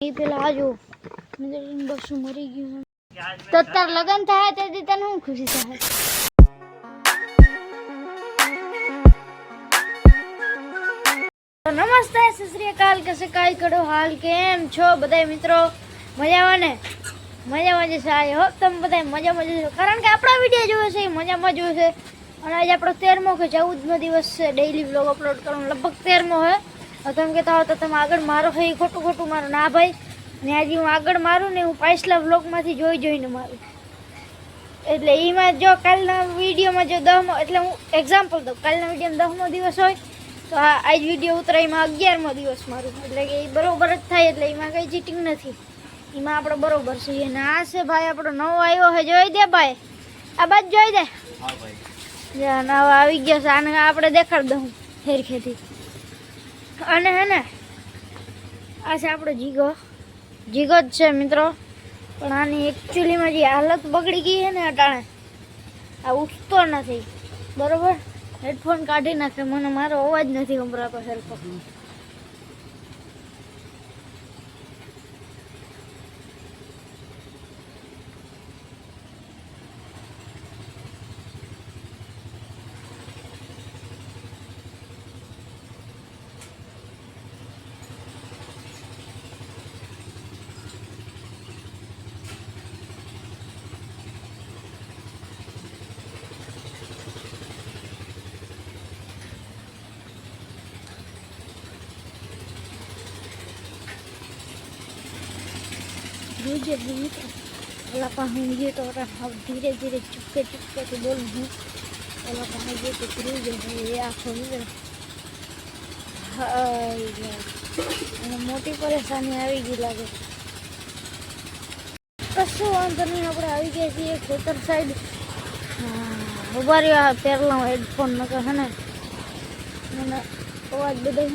એ પેલા આજો મિત્રોની બસું મરી ગયું તો તાર લગન થાય તેથી તને શું ખુશી થાય તો નમસ્તે સત શ્રી અકાલ કે કાઈ કડો હાલ કેમ છો બધા મિત્રો મજામાં ને મજામાં જ છે આઈ હોપ તમે બધા મજામાં જ છો કારણ કે આપણા વીડિયો જોયો છે, એ મજામાં જોયો છે. અને આજે આપણો તેરમો કે ચૌદમો દિવસ છે ડેઈલી વ્લોગ અપલોડ કરવાનો, લગભગ તેરમો છે હવે તમે કહેતા હો તો તમે આગળ મારો હે ખોટું ખોટું મારો. ના ભાઈ ને આજે હું આગળ મારું ને હું પાછલા બ્લોગમાંથી જોઈ જોઈને મારું. એટલે એમાં જો કાલના વિડીયોમાં જો દહમો એટલે હું એક્ઝામ્પલ દઉં. કાલના વિડીયોમાં દહમો દિવસ હોય તો આ આજ વીડિયો ઉતરે એમાં અગિયારમો દિવસ મારું. એટલે કે એ બરોબર જ થાય એટલે એમાં કંઈ ચીટિંગ નથી. એમાં આપણે બરોબર છે. અને આ છે ભાઈ આપણો નવો આવ્યો છે જોઈ દે ભાઈ. આ બાજુ જોઈ દે. નવો આવી ગયો છે. આને આપણે દેખાડ દઉં. હેરખેથી અને હે ને, આ છે આપણો જીગો. જીગો જ છે મિત્રો. પણ આની એકચ્યુઅલીમાં જે હાલત બગડી ગઈ છે ને અટાણે, આ ઉઠતો નથી. બરોબર? હેડફોન કાઢી નાખે. મને મારો અવાજ નથી સંભળાતો સરખો. જોજે મિત્રો ઓલા પાસે હું ગયો તો ઓલા હાવ ધીરે ધીરે ચૂપકે ચૂપકેથી બોલું હું ઓલા પાસે ગયો તો ધીરે ધીરે એ આખો મિત્રો હાય યાર. અને મોટી પરેશાની આવી ગઈ લાગે કશું વાંધો નહીં આપણે આવી ગયા છીએ ખેતર સાઈડ ઊભા રહ્યો આ પહેરલા હેડફોન નકર હે ને મને અવાજ બધા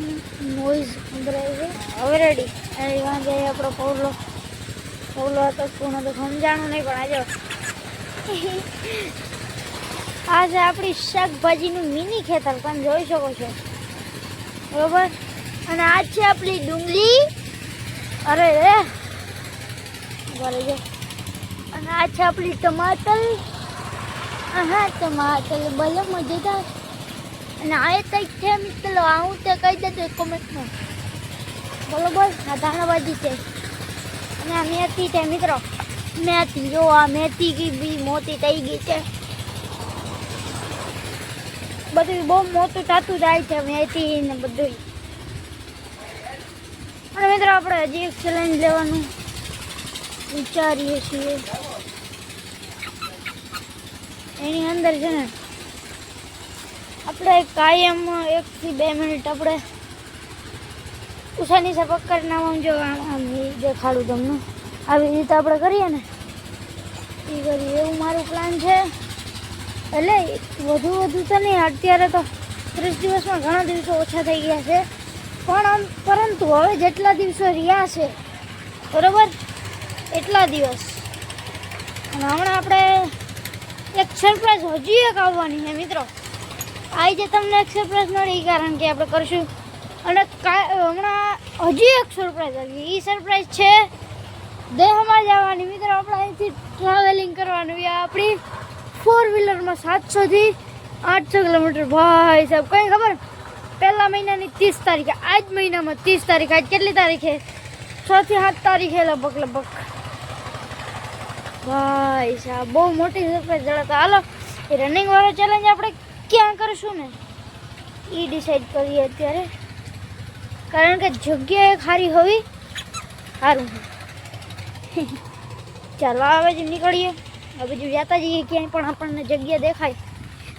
નોઈઝ સંભળાય છે હવે રેડી એ વાંધે આપણો પૌલો પૌલો હતો કોણ હતો, સમજાણું નહીં, પણ આજે આ છે આપણી શાકભાજીનું મિની ખેતર, તમે જોઈ શકો છો. બરોબર? અને આ છે આપણી ડુંગળી. અરે રે બરે છે અને આ છે આપણી ટમાટર. હા ટમાટર ભલે મજેદાર. અને આ કંઈક છે, મિત્રો, આવું તે કહી દેજો કોમેન્ટમાં બરોબર? આ ધાણાભાજી છે. અને મેથી છે મિત્રો. મેથી, જો આ મેથી બી મોટી થઈ ગઈ છે. બધું બહુ મોટું થતું જાય છે મેથી ને બધું અને મિત્રો આપણે હજી એક ચેલેન્જ લેવાનું વિચારીએ છીએ. એની અંદર છે ને, આપણે કાયમ એકથી બે મિનિટ આપણે ઉષાની સપક નામ આમ જો આમ દેખાડું તમને. આવી રીતે આપણે કરીએ ને? એ કરીએ એવું મારું પ્લાન છે. એટલે વધુ વધુ તો નહીં અત્યારે તો ત્રીસ દિવસમાં ઘણા દિવસો ઓછા થઈ ગયા છે. પણ આમ, પરંતુ હવે જેટલા દિવસો રહ્યા છે, બરોબર? એટલા દિવસ. અને હમણાં આપણે એક સરપ્રાઈઝ હજી એક આવવાની છે, મિત્રો. આવી જે તમને એક સરપ્રાઈઝ મળી, કારણ કે આપણે કરશું અને હમણાં હજી એક સરપ્રાઈઝ આવી એ સરપ્રાઈઝ છે દેહમાં જવાની. મિત્રો, આપણે અહીંથી ટ્રાવેલિંગ કરવાનું આપણી ફોર વ્હીલરમાં સાતસોથી આઠસો કિલોમીટર. ભાઈ સાહેબ, કંઈ ખબર? પહેલા મહિનાની ત્રીસ તારીખે, આજ મહિનામાં ત્રીસ તારીખ, આજ કેટલી તારીખે? છ થી સાત તારીખે લગભગ લગભગ. ભાઈ સાહેબ, બહુ મોટી સરપ્રાઈઝ જણાતા. હાલો, એ રનિંગ વાળો ચેલેન્જ આપણે ક્યાં કરશું ને? એ ડિસાઈડ કરીએ અત્યારે. કારણ કે જગ્યાએ ખારી હોવી સારું ચાલો આ બાજુ નીકળીએ. આ બાજુ જતા જઈએ, ક્યાંય પણ આપણને જગ્યા દેખાય.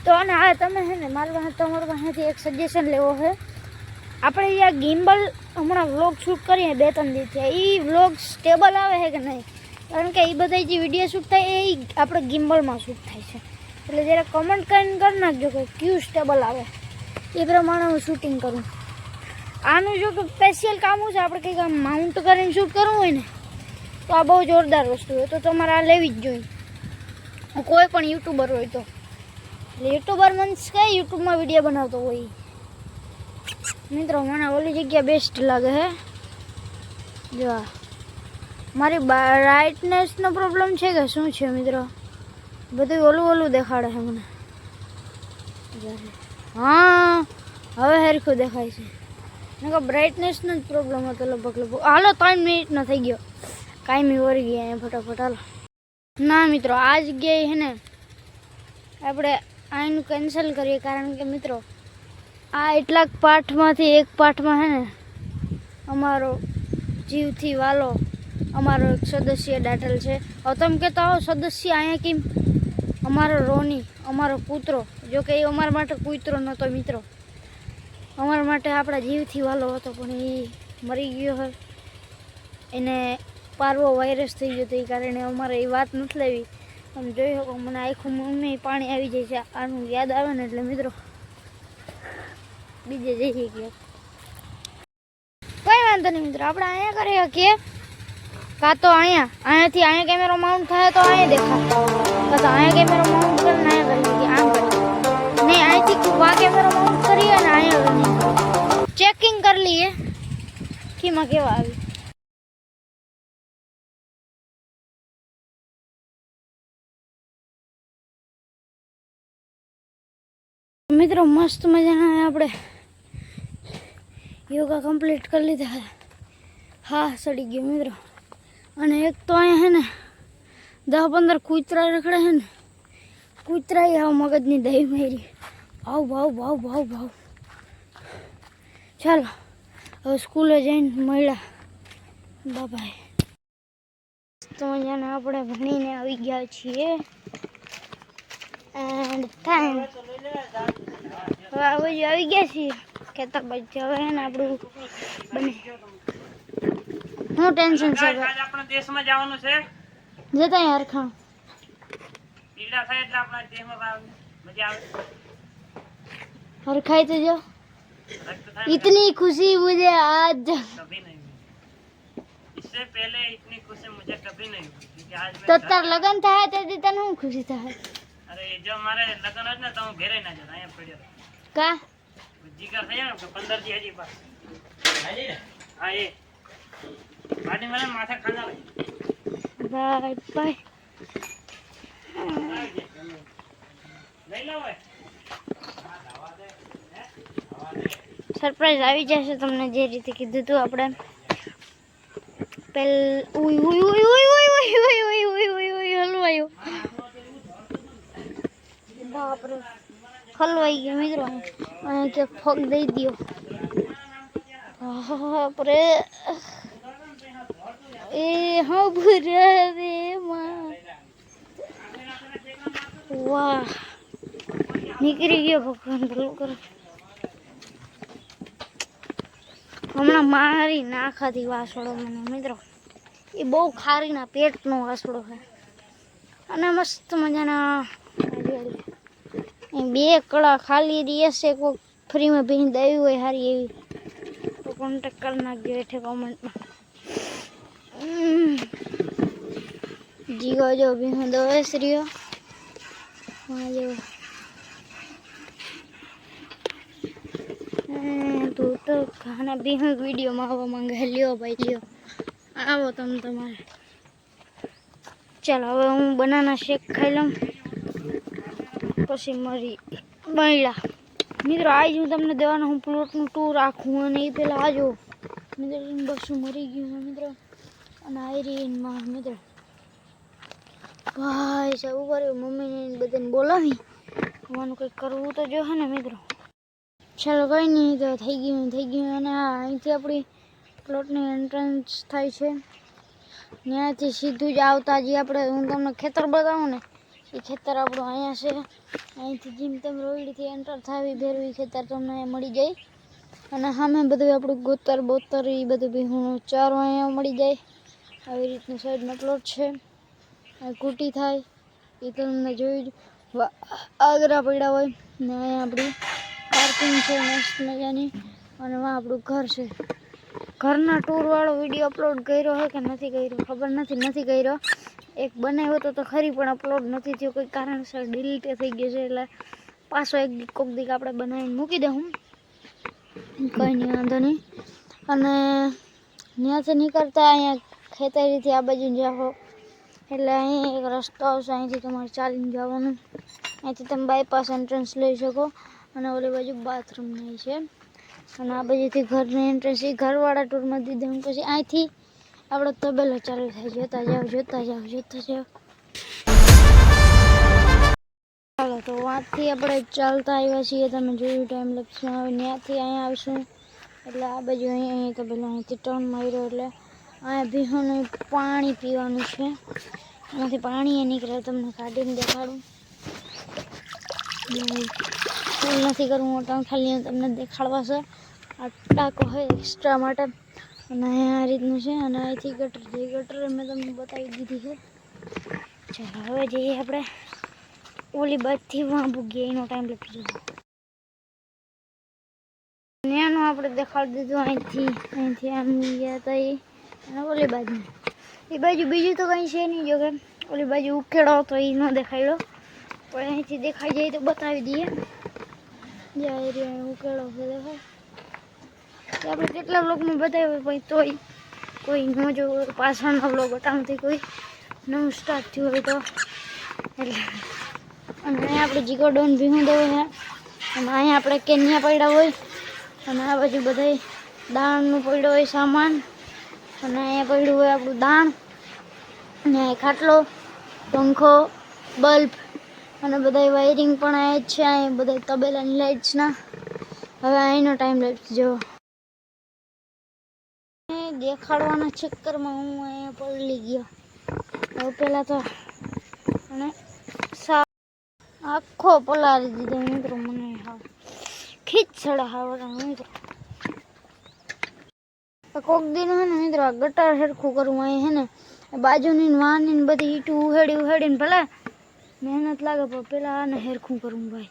તો અને હા તમે છે ને, મારી પાસે તમારી પાસેથી એક સજેશન લેવો છે આપણે આ ગિમ્બલ હમણાં વ્લોગ શૂટ કરીએ બે ત્રણ દિવસે એ વ્લોગ સ્ટેબલ આવે છે કે નહીં? કારણ કે એ બધા જે વીડિયો શૂટ થાય એ આપણે ગિમ્બલમાં શૂટ થાય છે. એટલે જરા કમેન્ટ કરીને કરી નાખજો કે ક્યુ સ્ટેબલ આવે. એ પ્રમાણે હું શૂટિંગ કરું. આનું જો સ્પેશિયલ કામ છે, આપણે કંઈક આમ માઉન્ટ કરીને શૂટ કરવું હોય ને, તો આ બહુ જોરદાર વસ્તુ હોય. તો તમારે આ લેવી જ જોઈએ. કોઈ પણ યુટ્યુબર હોય તો. યુટ્યુબર મીન્સ કે યુટ્યુબમાં વીડિયો બનાવતો હોય? મિત્રો, મને ઓલી જગ્યા બેસ્ટ લાગે હે. જો મારી બ્રાઇટનેસનો પ્રોબ્લેમ છે કે શું છે, મિત્રો? બધું ઓલું ઓલું દેખાડે છે મને. હા, હવે હરખું દેખાય છે. નકર બ્રાઇટનેસનો જ પ્રોબ્લેમ હતો લગભગ લગભગ. હાલો, ત્રણ મિનિટનો થઈ ગયો. કાયમી વળી ગયા અહીંયા ફટાફટ, હાલો. ના, મિત્રો આ જગ્યાએ છે ને, આપણે આનું કેન્સલ કરીએ, કારણ કે, મિત્રો, આ એટલાક પાઠમાંથી, એક પાઠમાં છે ને, અમારો જીવથી વાલો, અમારો એક સદસ્ય દાખલ છે. હવે તમે કહેતા હો, સદસ્ય અહીંયા કેમ? અમારો રોની, અમારો કૂતરો જો કે એ અમારા માટે કૂતરો નહોતો, મિત્રો. અમારા માટે આપણા જીવથી વાલો હતો, પણ એ મરી ગયો હોય એને પારવો વાયરસ થઈ ગયો તો એ કારણે અમારે એ વાત નથી લેવી. આમ જોઈ શકો, મને આખું મમ્મી પાણી આવી જાય છે, આનું યાદ આવે ને એટલે મિત્રો બીજે જઈએ ગયા કંઈ વાંધો નહીં મિત્રો, આપણે અહીંયા કરી શકીએ. કાં તો અહીંયા, અહીંયાથી અહીંયા કેમેરો માઉન્ટ થાય તો અહીંયા દેખાય. કાં તો અહીંયા કેમેરો માઉન્ટ કરી લઈએ. કીમાં કેવા આવી? મિત્રો, મસ્ત મજાના આપણે. યોગા કમ્પ્લીટ કરી લીધા હા, સડી ગયો મિત્રો. અને એક તો અહીંયા હે ને દસ પંદર કૂતરા રખડે છે ને કૂતરા આવ મગજની દહીં મારી. ભાવ ભાવ ભાવ ભાવ ભાવ. ચાલો. હવે સ્કૂલે જઈને મળ્યા. બાબાએ. તો અહીંયાને આપણે ભણીને આવી ગયા છીએ. એન્ડ ટાઈમ હવે આવી આવી ગયા છીએ. ખેતર પછી હવે એને આપણું બને. હું ટેન્શન છે આપણા દેશમાં જવાનું છે. જતા યાર ખાણ પીડા થાય એટલે આપણા દેશમાં મજા આવે. હરખાઈ તો જો. इतनी खुशी मुझे आज कभी नहीं हुई इससे पहले इतनी खुशी मुझे कभी नहीं हुई क्योंकि आज तो मैं तार लगन था ते दी तने હું ખુશી થાય अरे जो हमारे लगन होत ने तो હું ઘેરે ના જતો અહીંયા પડ્યો કા જીગર થયા ને પંદર દી હજી પાસ હા એ પાણી મને માથે ખાના લઈ બાય બાય લઈ લો હવે સરપ્રાઈઝ આવી જશે તમને જે રીતે કીધું હતું આપણે પેલ ઉય ઉય ઉય ઉય ઉય ઉય ઉય ઉય ઉય ઉય ઉય હલવાયું બાપરે હલવાઈ ગયો મિત્રો અહીંયા કે ફગ દઈ દ્યો બાપરે એ હા ભૂરા રે માં વાહ નીકળી ગયો ભગવાન ભલું કરે હમણાં મારી ના ખાધી વાસળો મને, મિત્રો. એ બહુ ખારીના પેટનો વાસળો છે. અને મસ્ત મજાના હરિયાળી. અહીં બે કળા ખાલી રહી હશે કોઈ ફ્રીમાં ભીન દેવી હોય સારી એવી. તો કોન્ટેક કરી નાખજો હેઠે કોમેન્ટમાં જીવો જો ભીહું દવે શ્રીઓ હા જો હમ, તું ખાના બી હું વિડીયોમાં આવવા માંગે. લ્યો ભાઈ, લ્યો. આવો તમે તમારે. ચાલો, હવે હું બનાના શેક ખાઈ લઉં. પછી મારી બળ્યા મિત્રો, આજ હું તમને દેવાનો હું પ્લોટનું ટૂર રાખું અને એ પહેલાં આજો. મિત્રો બસું મરી ગયું મિત્રો. અને આયરી માં મિત્રો. ભાઈ સાહેબ રહ્યો. મમ્મીને બધાને બોલાવી. અમારું કંઈક કરવું તો જો ને, મિત્રો. ચાલો કંઈ નહીં તો થઈ ગયું થઈ ગયું. અને અહીંથી આપણી પ્લોટની એન્ટ્રન્સ થાય છે. ત્યાંથી સીધું જ આવતા જે આપણે, હું તમને ખેતર બતાવું ને, એ ખેતર આપણું અહીંયા છે. અહીંથી જેમ તેમ રોયડીથી એન્ટર થાય ભેરવી ખેતર તમને મળી જાય. અને સામે બધું આપણું ગોતર બોતર, એ બધું બી હું ચારો અહીંયા મળી જાય. આવી રીતનું સાઈડનો પ્લોટ છે. કૂટી થાય. એ તમને જોયું જ. આગરા પડ્યા હોય. ને અહીંયા આપણી પાર્કિંગ છે મસ્ત મજાની. અને વાં આપણું ઘર છે. ઘરના ટૂરવાળો વીડિયો અપલોડ કર્યો હોય કે નથી કર્યો? ખબર નથી નથી કર્યો. એક બનાવ્યો હતો તો ખરી પણ અપલોડ નથી થયો. કોઈ કારણસર ડિલીટ થઈ ગયો છે. એટલે પાછો એક દીક કોક દીક આપણે બનાવીને મૂકી દઉં. કંઈ નહીં, વાંધો નહીં. અને ત્યાંથી નીકળતા અહીંયા ખેતરીથી આ બાજુ જાઓ. એટલે અહીં એક રસ્તો આવશે અહીંથી તમારે ચાલીને જવાનું. અહીંથી તમે બાયપાસ એન્ટ્રન્સ લઈ શકો. અને ઓલી બાજુ બાથરૂમ નહીં છે. અને આ બાજુથી ઘરની એન્ટ્રન્સ એ ઘરવાળા ટૂરમાં દીધું પછી અહીંથી આપણો તબેલો ચાલુ થાય જોતા જાઓ જોતા જાઓ જોતા જાઓ. ચાલો, તો વાંથી આપણે ચાલતા આવ્યા છીએ. તમે જોયું ટાઈમ લેપ્સમાં હવે ત્યાંથી અહીંયા આવશું. એટલે આ બાજુ અહીં અહીંયા તબેલો અહીંથી ટર્ન માર્યો. એટલે અહીંયા ભીહોનું પાણી પીવાનું છે. એમાંથી પાણી નીકળે. તમને કાઢીને દેખાડું. ફૂલ નથી કરવું મોટા ખાલી તમને દેખાડવા છે. આ ટાંકો હોય એક્સ્ટ્રા માટે. અને આ રીતનું છે, અને અહીંથી ગટર જે ગટર મેં તમને બતાવી દીધી છે. ચાલો, હવે જઈએ આપણે ઓલી બાજુથી વાં ભૂગીએ, એનો ટાઈમ લખી દીધો ન્યાનું આપણે દેખાડી દીધું અહીંથી. અહીંથી આમ ગયા હતા એ, અને ઓલી બાજુ. એ બાજુ બીજું તો કંઈ છે નહીં, જો કે. ઓલી બાજુ ઉકેડો તો એ ન દેખાડ્યો પણ અહીંથી દેખાઈ જાય તો બતાવી દઈએ જાય રહ્યો ઉકેડો છે દેખાય એ આપણે કેટલા બ્લોગમાં બતાવ્યું પણ તોય કોઈ ન જો પાછળનો બ્લોગ અટાણથી કોઈ નવું સ્ટાર્ટ થયું હોય તો એટલે અને અહીંયા આપણે જીગો ડોન ભીહું દેવું છે અને અહીંયા આપણે કેન્યા પડ્યા હોય અને આ બાજુ બધાય દાણનું પડ્યો હોય સામાન અને અહીંયા પડ્યું હોય આપણું દાણ અને અહીંયા ખાટલો પંખો બલ્બ અને બધા વાયરિંગ પણ આ જ છે અહીંયા બધા તબેલાની લાઇટ્સના હવે અહીંનો ટાઈમ લાઈટ જો દેખાડવાના ચક્કરમાં હું અહીંયા પલળી ગયો. હવે પહેલાં તો અને આખો પલાળી દીધો મિત્રો મને હાવ. ખીચ ચડે હાવ મિત્રો કોક દિન હે ને મિત્રો આ ગટર સરખું કરવું અહીં હે ને બાજુની વાની ને બધી ઈટું ઉહેડી ઉહેડીને ભલે મહેનત લાગે પણ પેલા આને હેરખું કરવું ભાઈ.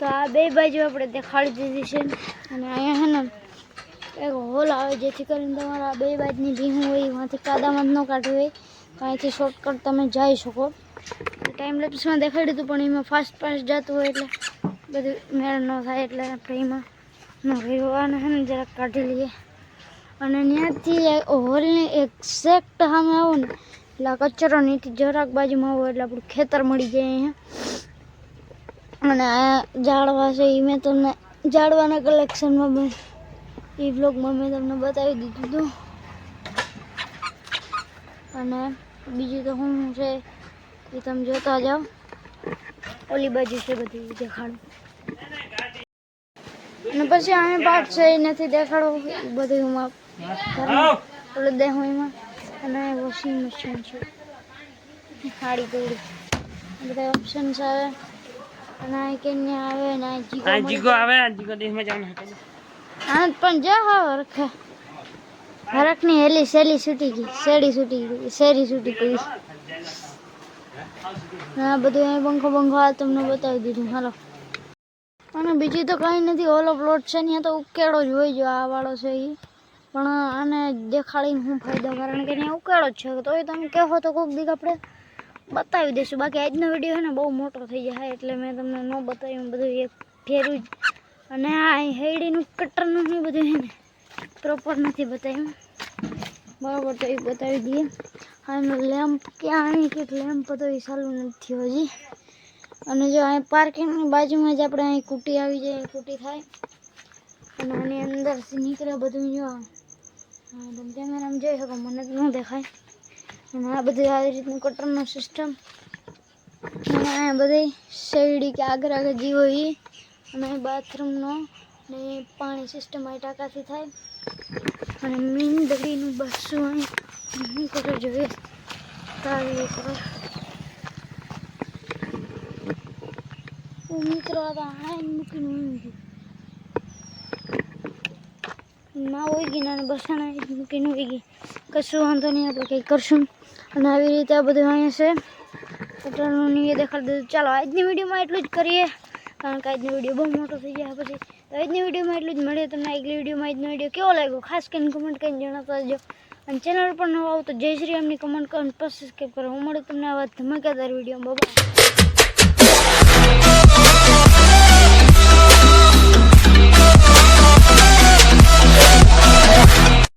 તો આ બે બાજુ આપણે દેખાડી દીધી છે અને અહીંયા છે ને એક હોલ આવે જેથી કરીને તમારા બે બાજુની ભીહું હોય એમાંથી કાદામાં જ ન કાઢવી હોય. અહીંથી શોર્ટકટ તમે જઈ શકો. ટાઈમ લેપ્સમાં દેખાડ્યું હતું પણ એમાં ફાસ્ટ ફાસ્ટ જતું હોય એટલે બધું મેળ ન થાય એટલે આપણે એમાં ન રહ્યું આને હે ને જરાક કાઢી લઈએ. અને ત્યાંથી હોલની એક્ઝેક્ટ સામે આવો ને, એટલે કચરો નીથી જરાક બાજુમાં આવો એટલે આપણું ખેતર મળી જાય અહીંયા. અને આ ઝાડવા છે એ મેં તમને ઝાડવાના કલેક્શનમાં એ બ્લોગમાં મેં તમને બતાવી દીધું હતું. અને બીજું તો શું છે, એ તમે જોતા જાઓ. ઓલી બાજુ છે બધી દેખાડું અને પછી અહીંયા પાઠ છે, એ નથી દેખાડવું બધું હું. ઓલું દે એમાં. અને વોશિંગ મશીન છે. સાડી તોડી બધા ઓપ્શન્સ આવે. અને આ કેન્યા આવે ને આ જીગો આ જીગો આવે આ જીગો દેશમાં જવાનું હતું. હા પણ જો હા હરખે. હરકની હેલી સેલી છૂટી ગઈ. શેડી છૂટી ગઈ. શેરી છૂટી ગઈ. હા બધું એ પંખો પંખો આ તમને બતાવી દીધું. હાલો. અને બીજી તો કંઈ નથી. ઓલો પ્લોટ છે ત્યાં તો ઉકેળો જ હોય જો. આ વાળો છે એ પણ આને દેખાડીને શું ફાયદો કારણ કે અહીંયા ઉકેળો છે. એ તમે કહો તો કોઈક દીક આપણે બતાવી દઈશું બાકી આજનો વીડિયો છે ને બહુ મોટો થઈ જાય એટલે મેં તમને ન બતાવ્યું બધું એક ફેરું જ. અને આ હેડીનું કટરનું ને બધું છે ને પ્રોપર નથી બતાવ્યું. બરાબર તો એ બતાવી દઈએ. આનો લેમ્પ ક્યાં અહીં કે લેમ્પ તો એ ચાલુ નથી હજી. અને જો અહીં પાર્કિંગની બાજુમાં જ આપણે અહીં કુટી આવી જાય, કુટી થાય. અને આની અંદરથી નીકળે બધું જો. હા તમે કેમેરામાં જોઈ શકો મને ન દેખાય. અને આ બધી આવી રીતનું કોટરનો સિસ્ટમ અને આ બધી શેરડી કે આગળ આગળ જીવો એ અને બાથરૂમનો ને પાણી સિસ્ટમ અહીં ટાંકાથી થાય. અને મીંદડીનું બસું અહીં હું કરો જોઈએ. તાવી કરો મિત્રો, આ તો આણે મૂકીને ઊંઘી હોય ગઈ ના બસાણા મૂકીને હોઈ ગઈ. કશું વાંધો નહીં, આપણે કંઈ કરશું. અને આવી રીતે આ બધું અહીંયા છે. કટરનું એ દેખાડી દીધું ચાલો, આજની વિડીયોમાં એટલું જ કરીએ. કારણ કે આજનો વીડિયો બહુ મોટો થઈ ગયા પછી. તો આજની વિડીયોમાં એટલું જ મળીએ. તમને આગલી વિડીયોમાં આજનો વીડિયો કેવો લાગ્યો? ખાસ કરીને કમેન્ટ કરીને જણાવતા જજો અને ચેનલ પર નવા આવો તો જય શ્રી રામની કમેન્ટ કરીને સબસ્ક્રાઈબ કરો. હું મળે તમને આવા ધમાકેદાર વીડિયો બાબા